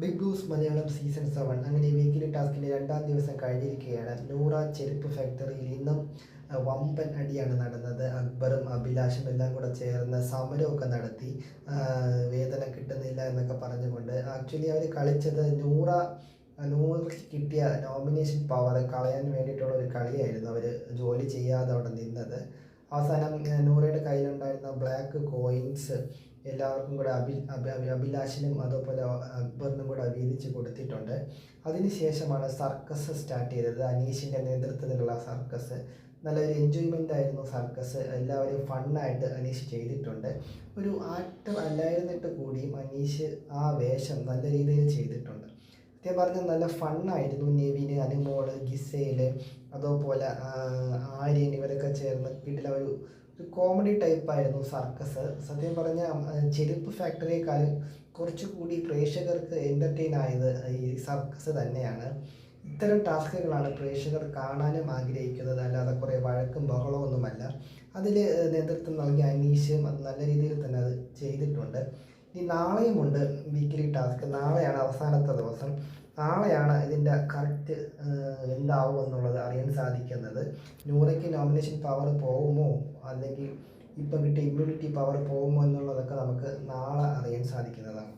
Big boss Malayalam season seven അങ്ങനെ weekly ടാസ്കിന്റെ രണ്ടാം ദിവസം കഴിഞ്ഞിരിക്കുകയാണ്. നൂറ ചെരുപ്പ് ഫാക്ടറിയിൽ ഇന്നും വമ്പൻ അടിയാണ് നടന്നത്. അക്ബറും അഭിലാഷും എല്ലാം കൂടെ ചേർന്ന് സമരമൊക്കെ നടത്തി. വേതന കിട്ടുന്നില്ല എന്നൊക്കെ പറഞ്ഞുകൊണ്ട്. ആക്ച്വലി അവർ കളിച്ചത് നൂറ നൂറ് കിട്ടിയ നോമിനേഷൻ പവർ കളയാൻ വേണ്ടിയിട്ടുള്ള ഒരു കളിയായിരുന്നു അവർ ജോലി ചെയ്യാതെ അവിടെ നിന്നത്. അവസാനം നൂറയുടെ കയ്യിലുണ്ടായിരുന്ന ബ്ലാക്ക് കോയിൻസ് എല്ലാവർക്കും കൂടെ അഭി അഭി അഭി- അഭിലാഷിനും അതുപോലെ അക്ബറിനും കൂടെ വീതിച്ച് കൊടുത്തിട്ടുണ്ട്. അതിനുശേഷമാണ് സർക്കസ് സ്റ്റാർട്ട് ചെയ്തത്. അനീഷിന്റെ നേതൃത്വത്തിലുള്ള സർക്കസ്. നല്ലൊരു എൻജോയ്മെന്റ് ആയിരുന്നു സർക്കസ്. എല്ലാവരും ഫണ്ണായിട്ട് അനീഷ് ചെയ്തിട്ടുണ്ട്. ഒരു ആക്ടർ അല്ലായിരുന്നിട്ട് കൂടിയും അനീഷ് ആ വേഷം നല്ല രീതിയിൽ ചെയ്തിട്ടുണ്ട്. സത്യം പറഞ്ഞാൽ നല്ല ഫണ്ണായിരുന്നു നെവിന് അനുമോൾ ഗിസയിൽ അതുപോലെ ആര്യൻ ഇവരൊക്കെ ചേർന്ന് കിട്ടില്ല ഒരു ഒരു കോമഡി ടൈപ്പായിരുന്നു സർക്കസ് സത്യം പറഞ്ഞാൽ ചെരുപ്പ് ഫാക്ടറിയേക്കാൾ കുറച്ചുകൂടി പ്രേക്ഷകർക്ക് എന്റർടൈൻ ആയത് ഈ സർക്കസ് തന്നെയാണ്. ഇത്തരം ടാസ്കുകളാണ് പ്രേക്ഷകർ കാണാനും ആഗ്രഹിക്കുന്നത്. അല്ലാതെ കുറേ വഴക്കും ബഹളവും ഒന്നുമല്ല അതിൽ നേതൃത്വം നൽകിയ അനീഷും നല്ല രീതിയിൽ തന്നെ അത് ചെയ്തിട്ടുണ്ട്. ഇനി നാളെയുമുണ്ട് വീക്കിലി ടാസ്ക് നാളെയാണ് അവസാനത്തെ ദിവസം. നാളെയാണ് ഇതിന്റെ കറക്റ്റ് എന്താവും എന്നുള്ളത് അറിയാൻ സാധിക്കുന്നത്. നൂറയ്ക്ക് നോമിനേഷൻ പവർ പോകുമോ? അല്ലെങ്കിൽ ഇപ്പം കിട്ടിയ ഇമ്മ്യൂണിറ്റി പവർ പോകുമോ എന്നുള്ളതൊക്കെ നമുക്ക് നാളെ അറിയാൻ സാധിക്കുന്നതാണ്.